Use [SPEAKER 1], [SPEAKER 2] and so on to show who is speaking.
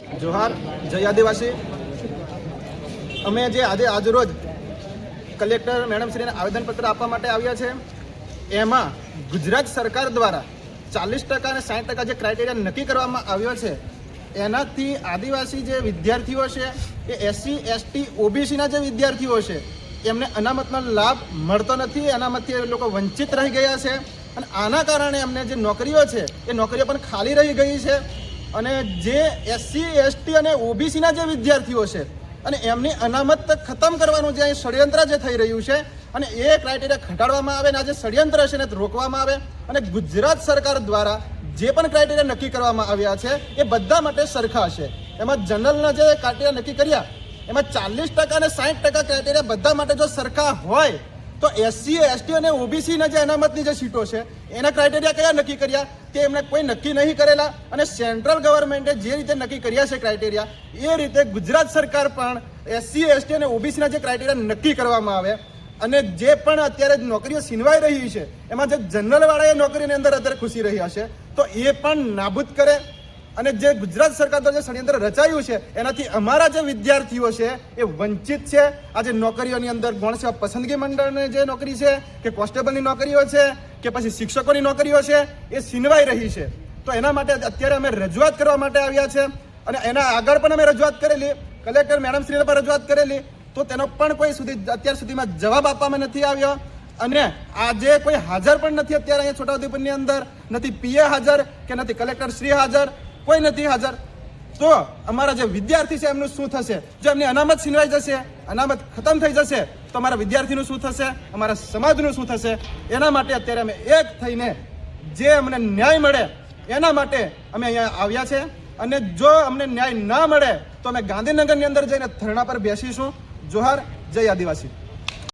[SPEAKER 1] જોહાર, જય આદિવાસી. અમે જે આજે આજરોજ કલેક્ટર મેડમ શ્રીને આવેદનપત્ર આપવા માટે આવ્યા છે. એમાં ગુજરાત સરકાર દ્વારા ચાલીસ ટકા અને સાઠ ટકા જે ક્રાઇટેરિયા નક્કી કરવામાં આવ્યો છે, એનાથી આદિવાસી જે વિદ્યાર્થીઓ છે, એ એસસી એસટી ઓબીસીના જે વિદ્યાર્થીઓ છે, એમને અનામતનો લાભ મળતો નથી. અનામતથી એ લોકો વંચિત રહી ગયા છે અને આના કારણે એમને જે નોકરીઓ છે, એ નોકરીઓ પણ ખાલી રહી ગઈ છે. અને જે એસસી એસટી અને ઓબીસીના જે વિદ્યાર્થીઓ છે, અને એમની અનામત ખતમ કરવાનું જે ષડયંત્ર જે થઈ રહ્યું છે, અને એ ક્રાઇટેરિયા ઘટાડવામાં આવે અને આ જે ષડયંત્ર છે એને રોકવામાં આવે, અને ગુજરાત સરકાર દ્વારા જે પણ ક્રાઇટેરિયા નક્કી કરવામાં આવ્યા છે, એ બધા માટે સરખા છે. એમાં જનરલના જે ક્રાઇટેરિયા નક્કી કર્યા, એમાં ચાલીસ ટકા અને સાઠ ટકા ક્રાઇટેરિયા બધા માટે જો સરખા હોય તો એસસી એસટી અને ઓબીસીના જે અનામતની જે સીટો છે, એના ક્રાઇટેરિયા કયા નક્કી કર્યા? તે એમને કોઈ નક્કી નહીં કરેલા અને સેન્ટ્રલ ગવર્મેન્ટે જે રીતે નક્કી કર્યા છે ક્રાઇટેરિયા એ રીતે ગુજરાત સરકાર પણ એસસી એસટી અને ઓબીસીના જે ક્રાઇટેરિયા નક્કી કરવામાં આવે અને જે પણ અત્યારે નોકરીઓ છીનવાઈ રહી છે, એમાં જે જનરલ વાળા એ નોકરીની અંદર અત્યારે ખુશી રહ્યા છે, તો એ પણ નાબૂદ કરે અને જે ગુજરાત સરકાર દ્વારા જે ષડયંત્ર રચાયું છે, એનાથી અમારા જે વિદ્યાર્થીઓ છે, એ વંચિત છે. આજે નોકરીઓની અંદર ગૌણ સેવા પસંદગી મંડળની જે નોકરી છે, કે કોન્સ્ટેબલની નોકરીઓ છે, કે પછી શિક્ષકોની નોકરીઓ છે, એ છીનવાઈ રહી છે. તો એના માટે અત્યારે અમે રજૂઆત કરવા માટે આવ્યા છે અને એના આગળ પણ અમે રજૂઆત કરેલી. કલેક્ટર મેડમ શ્રીને પણ રજૂઆત કરેલી. તો તેનો પણ કોઈ સુધી અત્યાર સુધીમાં જવાબ આપવામાં નથી આવ્યો. અને આજે કોઈ હાજર પણ નથી અત્યારે અહીંયા છોટાઉદેપુરની અંદર. નથી પીએ હાજર, કે નથી કલેક્ટર શ્રી હાજર. કોઈ નથી હાજર. તો અમારા જે વિદ્યાર્થી છે, એમનું શું થશે? જો એમની અનામત છીનવાઈ જશે, અનામત ખતમ થઈ જશે, તો અમારા વિદ્યાર્થીનું શું થશે? અમારા સમાજનું શું થશે? એના માટે અત્યારે અમે એક થઈને જે અમને ન્યાય મળે, એના માટે અમે અહીંયા આવ્યા છે. અને જો અમને ન્યાય ના મળે, તો અમે ગાંધીનગરની અંદર જઈને ધરણા પર બેસીશું. જોહાર, જય આદિવાસી.